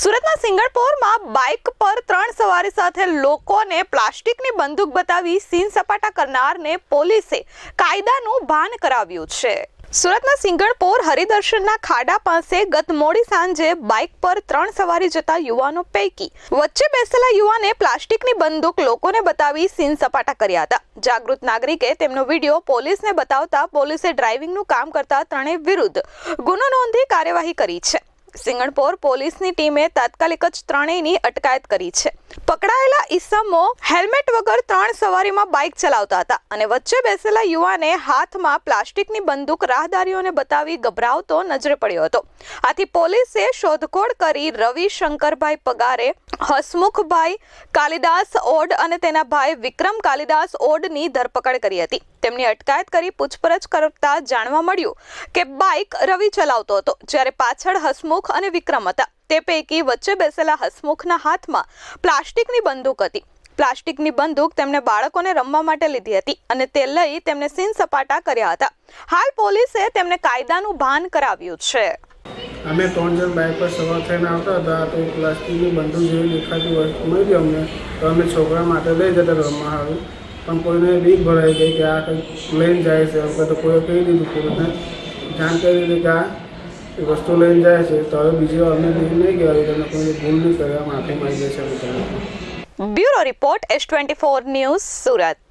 સુરતના સિંગળપોરમાં બાઇક પર ત્રણ સવારી સાથે લોકોને પ્લાસ્ટિકની બંદૂક બતાવી સીન સપાટા કરનારને પોલીસે કાયદાનું ભાન કરાવ્યું છે. સુરતના સિંગળપોર હરિદર્શનના ખાડા પાસે ગત મોડી સાંજે બાઇક પર ત્રણ સવારી જતા યુવાનો પૈકી વચ્ચે બેસેલા યુવાને પ્લાસ્ટિકની બંદૂક લોકોને બતાવી સીન સપાટા કર્યા હતા. જાગૃત નાગરિકે તેમનો વીડિયો પોલીસને બતાવતા પોલીસે ડ્રાઇવિંગનું કામ કરતા ત્રણેય વિરુદ્ધ ગુનો નોંધી કાર્યવાહી કરી છે. સિંગણપોર પોલીસની ટીમે તાત્કાલિક જ ત્રણેયની અટકાયત કરી છે. પકડાયેલા ઈસમો હેલ્મેટ વગર ત્રણ સવારીમાં બાઇક ચલાવતા હતા અને વચ્ચે બેસેલા યુવાને હાથમાં પ્લાસ્ટિકની બંદૂક રાહદારીઓને બતાવી ગભરાવતો નજરે પડ્યો હતો. આથી પોલીસે શોધખોળ કરી રવિ શંકરભાઈ પગારે હસમુખભાઈ કાલિદાસ ઓડ અને તેના ભાઈ વિક્રમ કાલિદાસ ઓડની ધરપકડ કરી હતી. તેમની અટકાયત કરી પૂછપરછ કરતા જાણવા મળ્યું કે બાઇક રવિ ચલાવતો હતો, જ્યારે પાછળ હસમુખ અને વિક્રમ હતા. તે પૈકી વચ્ચે બેસેલા હસમુખના હાથમાં પ્લાસ્ટિકની બંદૂક હતી. પ્લાસ્ટિકની બંદૂક તેમણે બાળકોને રમવા માટે લીધી હતી અને તે લઈ તેમને સીન સપાટા કર્યા હતા. હાલ પોલીસે તેમને કાયદાનું ભાન કરાવ્યું છે. અમે ત્રણ જણ બાઇક પર સવાર થઈને આવતા હતા, તો પ્લાસ્ટિકની બંદૂક જેવી દેખાતી વસ્તુ મળી અમને. તો અમે છોકરા માટે લઈ જતા રમવા સારું પણ કોઈને બીક ભરાઈ ગઈ કે આ કંઈક લઈને જાય છે અમે તો કોઈએ કહી દીધું કોઈને જાણ કરી દીધી કે આ વસ્તુ લઈને જાય છે. તો હવે બીજી વાર અમે બીક નહીં કહેવાય તમે કોઈ ભૂલ નહીં કરવા માફી માંગીએ છીએ bureau report S twenty four news Surat.